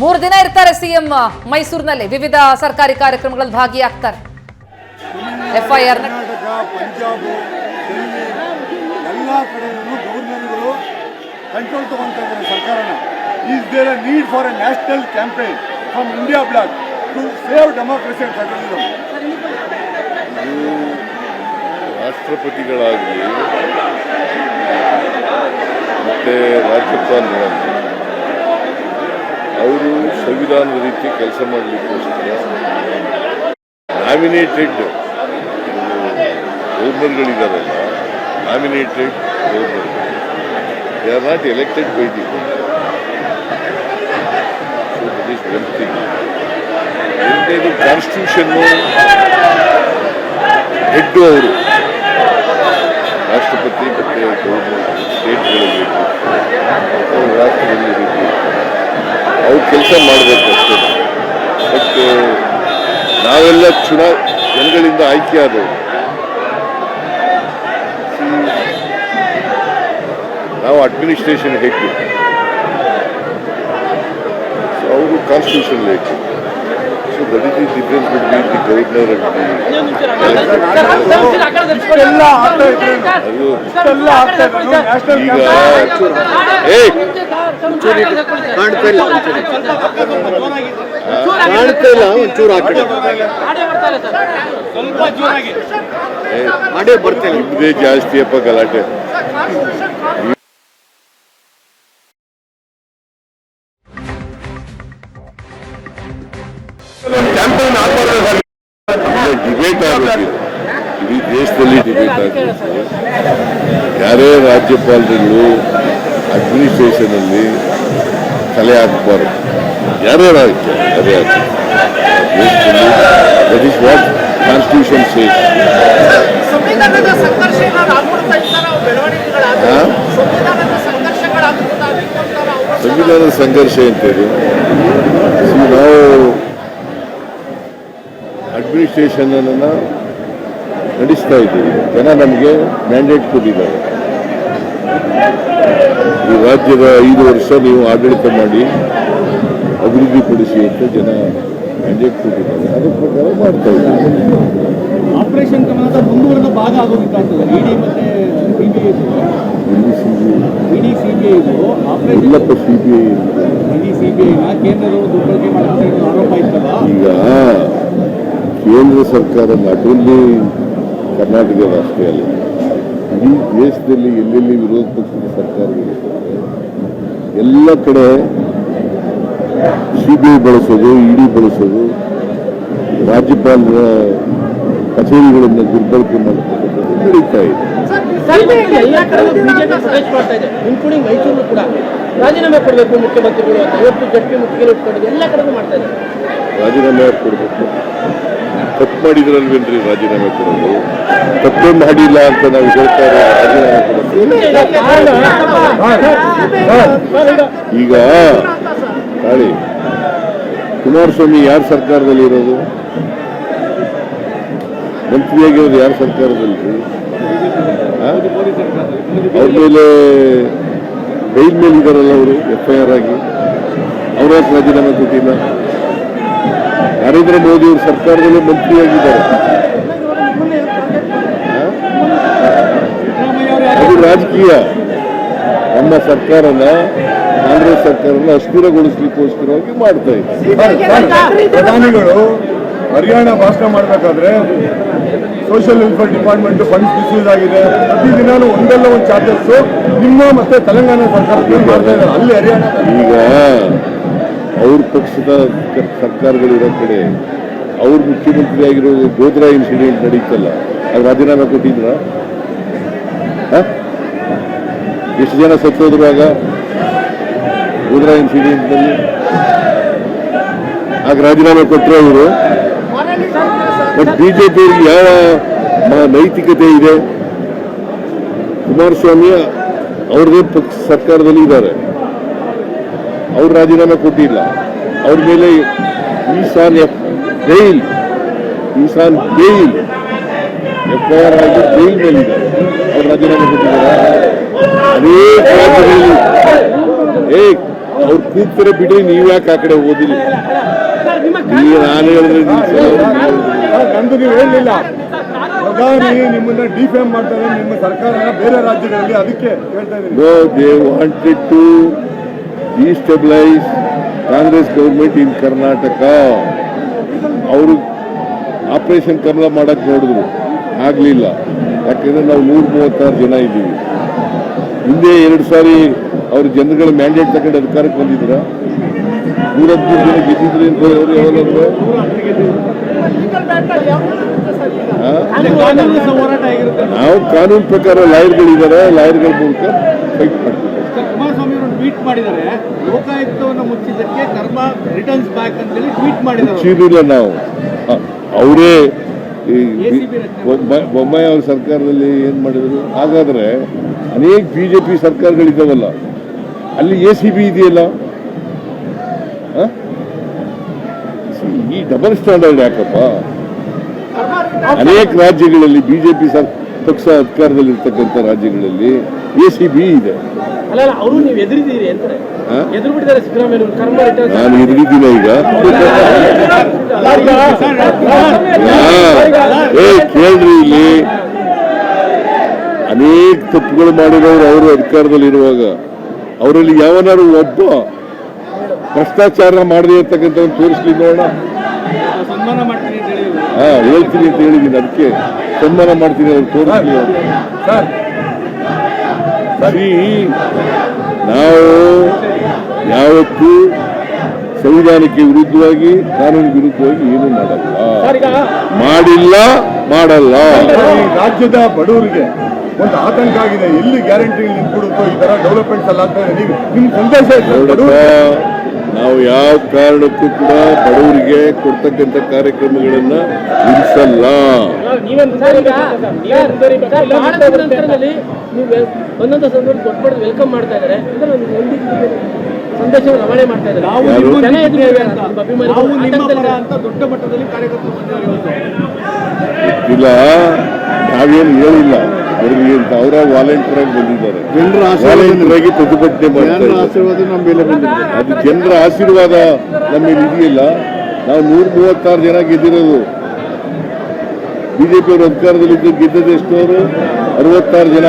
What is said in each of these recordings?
ಮೂರು ದಿನ ಇರ್ತಾರೆ ಸಿಎಂ ಮೈಸೂರಿನಲ್ಲಿ. ವಿವಿಧ ಸರ್ಕಾರಿ ಕಾರ್ಯಕ್ರಮಗಳಲ್ಲಿ ಭಾಗಿಯಾಗ್ತಾರೆ. ಎಫ್ಐಆರ್ ಪಂಜಾಬ್ ಎಲ್ಲ ಕಡೆಯಲ್ಲೂ ಗವರ್ನರ್ಗಳು ಕಂಟ್ರೋಲ್ ತಗೊಂತ ಇದ್ದಾರೆ ಸರ್ಕಾರನ. Is there a need for a national campaign from India bloc to save democracy and federalism ರಾಷ್ಟ್ರಪತಿಗಳಾಗಲಿ ಮತ್ತು ರಾಜ್ಯಪಾಲರಾಗಲಿ ಅವರು ಸಂವಿಧಾನದ ರೀತಿ ಕೆಲಸ ಮಾಡಲಿಕ್ಕೋಸ್ಕರ nominated ಗವರ್ನರ್ಗಳಿದಾರಲ್ಲ nominated governor they are not elected by the ಎರಡನೇದು ಕಾನ್ಸ್ಟಿಟ್ಯೂಷನ್ನು ಹೆಡ್ಡು ಅವರು ರಾಷ್ಟ್ರಪತಿ ಮತ್ತು ಗವರ್ನರ್ ಸ್ಟೇಟ್ಗಳಲ್ಲಿ ರಾಷ್ಟ್ರದಲ್ಲಿ ಅವ್ರು ಕೆಲಸ ಮಾಡಬೇಕು ಅಷ್ಟೇ. ಬಟ್ ನಾವೆಲ್ಲ ಚುನಾವ ಜನಗಳಿಂದ ಆಯ್ಕೆಯಾದವು ನಾವು ಅಡ್ಮಿನಿಸ್ಟ್ರೇಷನ್ ಹೆಡ್ ಸೊ ಅವರು ಕಾನ್ಸ್ಟಿಟ್ಯೂಷನ್ ಹೇಗೆ so that is the difference between the governor and the ಈಗ ಏ ಕಾಣ್ತಾ ಇಲ್ಲ ಕಾಣ್ತಾ ಇಲ್ಲ ಒಂಚೂರು ಆ ಕಡೆ. ಮಾಡೇ ಬರ್ತಾ ಇಲ್ಲ. ನಿಮ್ದೇ ಜಾಸ್ತಿ ಅಪ್ಪ ಗಲಾಟೆ. ಡಿಬೇಟ್ ಆಗಬೇಕು ಇಡೀ ದೇಶದಲ್ಲಿ ಡಿಬೇಟ್ ಆಗಬೇಕು ಯಾರೇ ರಾಜ್ಯಪಾಲರುಗಳು ಅಡ್ಮಿನಿಸ್ಟ್ರೇಷನ್ ಅಲ್ಲಿ ತಲೆ ಹಾಕಬಾರದು. ಯಾರೇ ರಾಜ್ಯ ತಲೆ ಹಾಕಿ that is what constitution says ಸಂವಿಧಾನದ ಸಂಘರ್ಷ ಅಂತೇಳಿ ನಾವು ಅಡ್ಮಿನಿಸ್ಟ್ರೇಷನ್ ಅನ್ನ ನಡೆಸ್ತಾ ಇದ್ದೀವಿ. ಜನ ನಮಗೆ ಮ್ಯಾಂಡೇಟ್ ಕೊಟ್ಟಿದ್ದಾರೆ. ಈ ರಾಜ್ಯದ ಐದು ವರ್ಷ ನೀವು ಆಡಳಿತ ಮಾಡಿ ಅಭಿವೃದ್ಧಿಪಡಿಸಿ ಅಂತ ಜನ ಮ್ಯಾಂಡೇಟ್ ಕೊಟ್ಟಿದ್ದಾರೆ. ಅದರ ಪ್ರಕಾರ ಮಾಡ್ತಾ ಇದ್ದಾರೆ. ಆಪರೇಷನ್ ಕಮಲದ ಮುಂದುವರೆದ ಭಾಗ ಆಗೋಗಿತ್ತು ಇಡಿ ಮತ್ತೆ ಸಿಬಿಐ ಇಡಿ ಸಿಬಿಐ ಆಪರೇಷನ್ ಇಲ್ಲಪ್ಪ ಸಿ ಬಿ ಇಡಿ ಸಿಬಿಐನ ಕೇಂದ್ರದವರು ದುರ್ಬಳಕೆ ಮಾಡ್ತಾರೆ ಆರೋಪ ಇತ್ತಲ್ಲ? ಈಗ ಕೇಂದ್ರ ಸರ್ಕಾರ ನಾಟ್ ಓನ್ಲಿ ಕರ್ನಾಟಕದ ರಾಷ್ಟ್ರೀಯ ಅಲ್ಲ. ಇಡೀ ದೇಶದಲ್ಲಿ ಎಲ್ಲೆಲ್ಲಿ ವಿರೋಧ ಪಕ್ಷದ ಸರ್ಕಾರ ಎಲ್ಲ ಕಡೆ ಸಿ ಬಿ ಐ ಬಳಸೋದು ಇಡಿ ಬಳಸೋದು ರಾಜ್ಯಪಾಲರ ಕಚೇರಿಗಳನ್ನು ದುರ್ಬಳಕೆ ನಡೀತಾ ಇದೆ. ಪ್ರೊಟೆಸ್ಟ್ ಮಾಡ್ತಾ ಇದೆ ಇನ್ಕ್ಲೂಡಿಂಗ್ ಮೈಸೂರು ಕೂಡ. ರಾಜೀನಾಮೆ ಕೊಡಬೇಕು ಮುಖ್ಯಮಂತ್ರಿಗಳು ಇವತ್ತು ಮುತ್ತಿಗೆ ಇಟ್ಕೊಂಡಿದೆ ಎಲ್ಲ ಕಡೆಗೂ ಮಾಡ್ತಾ ಇದೆ. ರಾಜೀನಾಮೆ ಕೊಡಬೇಕು. ತಪ್ಪು ಮಾಡಿದ್ರಲ್ವೇನ್ರಿ ರಾಜೀನಾಮೆ ಕೊಡೋದು? ತಪ್ಪೇ ಮಾಡಿಲ್ಲ ಅಂತ ನಾವು ಹೇಳ್ತಾರೆ ರಾಜೀನಾಮೆ ಈಗ, ತಾಳಿ, ಕುಮಾರಸ್ವಾಮಿ ಯಾರ ಸರ್ಕಾರದಲ್ಲಿ ಇರೋದು? ಮಂತ್ರಿಯಾಗಿರೋದು ಯಾರ ಸರ್ಕಾರದಲ್ಲಿ? ಅವ್ರ ಮೇಲೆ ಬೈಲ್ ಮೇಲೆ ಇದ್ದಾರಲ್ಲ ಅವರು ಎಫ್ ಐ ಆರ್ ಆಗಿ. ಅವರ ರಾಜೀನಾಮೆ ಕೊಟ್ಟಿಲ್ಲ? ನರೇಂದ್ರ ಮೋದಿ ಅವರು ಸರ್ಕಾರದಲ್ಲಿ ಮಂತ್ರಿಯಾಗಿದ್ದಾರೆ? ಅದು ರಾಜಕೀಯ. ನಮ್ಮ ಸರ್ಕಾರನ ಕಾಂಗ್ರೆಸ್ ಸರ್ಕಾರನ ಅಸ್ಥಿರಗೊಳಿಸ್ಲಿಕ್ಕೋಸ್ಕರವಾಗಿ ಮಾಡ್ತಾ ಇದ್ದಾರೆ ಪ್ರಧಾನಿಗಳು ಹರಿಯಾಣ ಭಾಷಣ ಮಾಡಬೇಕಾದ್ರೆ social welfare department funds misuse ಆಗಿದೆ. ಪ್ರತಿ ದಿನಾನೂ ಒಂದಲ್ಲ ಒಂದು ಚಾರ್ಜಸ್ ನಿಮ್ಮ ಮತ್ತೆ ತೆಲಂಗಾಣ ಸರ್ಕಾರ ಮಾಡ್ತಾ ಇದ್ದಾರೆ? ಅಲ್ಲಿ ಹರಿಯಾಣ. ಈಗ ಅವ್ರ ಪಕ್ಷದ ಸರ್ಕಾರಗಳಿರೋ ಕಡೆ ಅವ್ರ ಮುಖ್ಯಮಂತ್ರಿ ಆಗಿರೋದು ಗೋದ್ರಾ ಇನ್ಸಿಡೆಂಟ್ ನಡೀತಲ್ಲ ಅದು ರಾಜೀನಾಮೆ ಕೊಟ್ಟಿದ್ರ? ಎಷ್ಟು ಜನ ಸತ್ತೋದ್ರು ಆಗ ಗೋದ್ರಾ ಇನ್ಸಿಡೆಂಟ್ನಲ್ಲಿ ಆಗ ರಾಜೀನಾಮೆ ಕೊಟ್ಟರು ಅವರು. ಬಟ್ ಬಿಜೆಪಿಯವರಿಗೆ ಯಾವ ನೈತಿಕತೆ ಇದೆ? ಕುಮಾರಸ್ವಾಮಿ ಅವ್ರದೇ ಪಕ್ಷ ಸರ್ಕಾರದಲ್ಲಿ ಇದ್ದಾರೆ. ಅವ್ರು ರಾಜೀನಾಮೆ ಕೊಟ್ಟಿಲ್ಲ. ಅವ್ರ ಮೇಲೆ is on F bail is on bail F I R ಆಗಿ ಬೇಲ್ ಮೇಲಿದ್ದಾರೆ ಅವ್ರು ರಾಜೀನಾಮೆ ಕೊಟ್ಟಿದ್ದಾರೆ. ಅನೇಕ ರಾಜ್ಯಗಳಲ್ಲಿ ಏ ಅವ್ರು ಕೂಗ್ತಾರೆ ಬಿಡಿ ನೀವು ಯಾಕೆ ಆ ಕಡೆ ಓದಿಲ್ಲ ನಾನು ಹೇಳಿದ್ರೆ ನಂದು ನೀವು ಹೇಳಲಿಲ್ಲ. ಪ್ರಧಾನಿ ನಿಮ್ಮನ್ನ ಡಿಫೇಮ್ ಮಾಡ್ತಾರೆ ನಿಮ್ಮ ಸರ್ಕಾರ ಬೇರೆ ರಾಜ್ಯಗಳಲ್ಲಿ ಅದಕ್ಕೆ ಹೇಳ್ತಾ ಇದ್ದೀನಿ. Wanted Congress government in Karnataka ಅವರು ಆಪರೇಷನ್ ಕಮಲ ಮಾಡಕ್ ನೋಡಿದ್ರು. ಆಗಲಿಲ್ಲ. ಯಾಕೆಂದ್ರೆ ನಾವು ನೂರ ಮೂವತ್ತಾರು ಜನ ಇದ್ದೀವಿ. ಹಿಂದೆ ಎರಡು ಸಾರಿ ಅವ್ರ ಜನಗಳ ಮ್ಯಾಂಡೇಟ್ ತಗೊಂಡು ಅಧಿಕಾರಕ್ಕೆ ಬಂದಿದ್ರ. ನೂರ ಹದಿನೈದು ಜನ ಗೆದ್ದಿದ್ರು ಅಂತ ಅವರು? ಹೋರಾಟ ನಾವು ಕಾನೂನು ಪ್ರಕಾರ ಲಾಯರ್ಗಳಿದ್ದಾರೆ. ಲಾಯರ್ಗಳ ಮೂಲಕ ಫೈಟ್ ಮಾಡ್ತೀವಿ. ಟ್ವೀಟ್ ಮಾಡಿದ್ದಾರೆ. ಲೋಕಾಯುಕ್ತವನ್ನು ಮುಚ್ಚಿದ್ದಕ್ಕೆ ಕರ್ಮ ರಿಟರ್ನ್ಸ್ ಬ್ಯಾಕ್ ಅಂತೇಳಿ ಟ್ವೀಟ್ ಮಾಡಿದ್ದಾರೆ ನಾವು. ಅವರೇ ಬೊಮ್ಮಾಯಿ ಅವ್ರ ಸರ್ಕಾರದಲ್ಲಿ ಏನು ಮಾಡಿದ್ರು? ಹಾಗಾದರೆ ಅನೇಕ ಬಿ ಜೆ ಪಿ ಸರ್ಕಾರಗಳಿದ್ದಾವಲ್ಲ ಅಲ್ಲಿ ಎ ಸಿ ಬಿ ಇದೆಯಲ್ಲ? ಈ ಡಬಲ್ ಸ್ಟ್ಯಾಂಡರ್ಡ್ ಯಾಕಪ್ಪ? ಅನೇಕ ರಾಜ್ಯಗಳಲ್ಲಿ ಬಿ ಜೆ ಪಿ ಸರ್ ಪಕ್ಷ ಅಧಿಕಾರದಲ್ಲಿರ್ತಕ್ಕಂಥ ರಾಜ್ಯಗಳಲ್ಲಿ ಎ ಸಿ ಬಿ ಇದೆ. ನಾನು ಈಗ? ಏ ಕೇಳ್ರಿ ಇಲ್ಲಿ. ಅನೇಕ ತಪ್ಪುಗಳು ಮಾಡಿರೋರು ಅವರು ಅಧಿಕಾರದಲ್ಲಿರುವಾಗ ಅವರಲ್ಲಿ ಯಾವನಾರು ಒಬ್ಬ ಭ್ರಷ್ಟಾಚಾರ ಮಾಡದೆ ಇರ್ತಕ್ಕಂಥ ತೋರಿಸ್ಲಿ ನೋಡೋಣ. ಹಾ ಹೇಳ್ತೀನಿ ಅಂತ ಹೇಳಿದ್ದೀನಿ ಅದಕ್ಕೆ ಸನ್ಮಾನ ಮಾಡ್ತೀನಿ ಅವ್ರು ತೋರಿಸ್ಲಿ ಅವ್ರು. ಸರ್ ನಾವು ಯಾವತ್ತೂ ಸಂವಿಧಾನಕ್ಕೆ ವಿರುದ್ಧವಾಗಿ ಕಾನೂನು ವಿರುದ್ಧವಾಗಿ ಏನು ಮಾಡಲ್ಲ. ಮಾಡಿಲ್ಲ ಮಾಡಲ್ಲ. ಈ ರಾಜ್ಯದ ಬಡವರಿಗೆ ಒಂದು ಆತಂಕ ಆಗಿದೆ. ಎಲ್ಲಿ ಗ್ಯಾರಂಟಿ ನಿಂತ್ಬಿಡುತ್ತೋ ಈ ತರ ಡೆವಲಪ್ಮೆಂಟ್ಸ್ ಅಲ್ಲ ಅಂತ ಇದೆ ನೀವು ನಿಮ್ ಸಂದೇಶ ನಾವು ಯಾವ ಕಾರಣಕ್ಕೂ ಕೂಡ ಬಡವರಿಗೆ ಕೊಡ್ತಕ್ಕಂಥ ಕಾರ್ಯಕ್ರಮಗಳನ್ನ ನಿಲ್ಲಿಸಲ್ಲ ಒಂದೊಂದು ಸಂದರ್ಭ ವೆಲ್ಕಮ್ ಮಾಡ್ತಾ ಇದ್ದಾರೆ. ಸಂದೇಶ ರವಾನೆ ಮಾಡ್ತಾ ಇದ್ದಾರೆ. ದೊಡ್ಡ ಮಟ್ಟದಲ್ಲಿ ಕಾರ್ಯಕರ್ತರು ನಾವೇನು ಹೇಳಿಲ್ಲ. ಅವರ ವಾಲಂಟಿಯರ್ ಆಗಿ ಬಂದಿದ್ದಾರೆ. ಜನರ ವಾಲಂಟಿಯರ್ ಆಗಿ ಪ್ರತಿಭಟನೆ ಆಶೀರ್ವಾದ ನಮ್ಮ ಮೇಲೆ ಬಂದಿದೆ. ಅದು ಜನರ ಆಶೀರ್ವಾದ ನಮ್ಮ ಮೇಲೆ ಇದೆಯಲ್ಲ. ನಾವು ನೂರ ಮೂವತ್ತಾರು ಜನ ಗೆದ್ದಿರೋದು. ಬಿಜೆಪಿ ಅವರು ಅಧಿಕಾರದಲ್ಲಿದ್ದು ಗೆದ್ದದ್ದು ಎಷ್ಟು ಅವರು? ಅರವತ್ತಾರು ಜನ?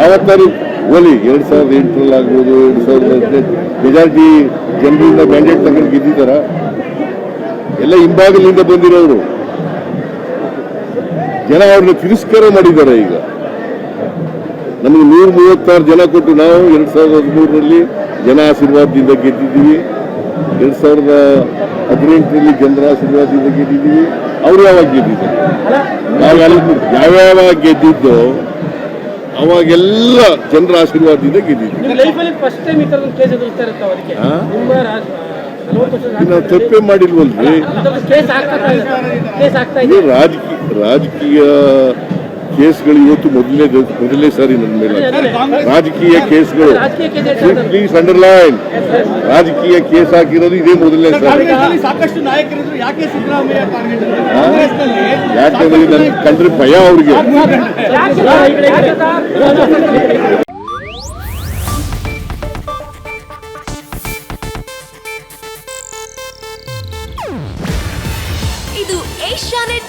ಯಾವತ್ತಾರು ಹೋಲಿ ಎರಡ್ ಸಾವಿರದ ಎಂಟರಲ್ಲಿ ಆಗ್ಬೋದು ಎರಡ್ ಸಾವಿರದ ಹದಿನೆಂಟು. ಮೆಜಾರಿಟಿ ಜನರಿಂದ ಮ್ಯಾಂಡೇಟ್ ತಗೊಂಡು ಗೆದ್ದಿದ್ದಾರ? ಎಲ್ಲ ಹಿಂಭಾಗಲಿಂದ ಬಂದಿರೋರು. ಜನ ಅವ್ರನ್ನ ತಿರಸ್ಕಾರ ಮಾಡಿದ್ದಾರೆ ಈಗ. ನಮಗೆ ನೂರ ಮೂವತ್ತಾರು ಜನ ಕೊಟ್ಟು ನಾವು ಎರಡ್ ಸಾವಿರದ ಹದಿಮೂರರಲ್ಲಿ ಜನ ಆಶೀರ್ವಾದದಿಂದ ಗೆದ್ದಿದ್ದೀವಿ. ಎರಡ್ ಸಾವಿರದ ಹದಿನೆಂಟರಲ್ಲಿ ಜನರ ಆಶೀರ್ವಾದದಿಂದ ಗೆದ್ದಿದ್ದೀವಿ. ಅವರು ಯಾವಾಗ ಗೆದ್ದಿದ್ದಾರೆ ನಾವು ಅಲ್ಲಿ ಯಾವ್ಯಾವ ಗೆದ್ದಿದ್ದೋ ಅವಾಗೆಲ್ಲ ಜನರ ಆಶೀರ್ವಾದದಿಂದ ಗೆದ್ದಿದ್ವಿ ನಾವು ತಪ್ಪೇ ಮಾಡಿಲ್ವಲ್ರಿ? ರಾಜಕೀಯ ರಾಜಕೀಯ ಕೇಸ್ಗಳು ಇವತ್ತು ಮೊದಲನೇ ಮೊದಲನೇ ಸಾರಿ ನನ್ನ ಮೇಲೆ ರಾಜಕೀಯ ಕೇಸ್ಗಳು. ಪ್ಲೀಸ್ ಅಂಡರ್ಲೈನ್ ರಾಜಕೀಯ ಕೇಸ್ ಹಾಕಿರೋದು ಇದೇ ಮೊದಲನೇ ಸಾರಿ. ಯಾಕಂದ್ರೆ ನನ್ಗೆ ಕಂಡ್ರೆ ಭಯ ಅವ್ರಿಗೆ.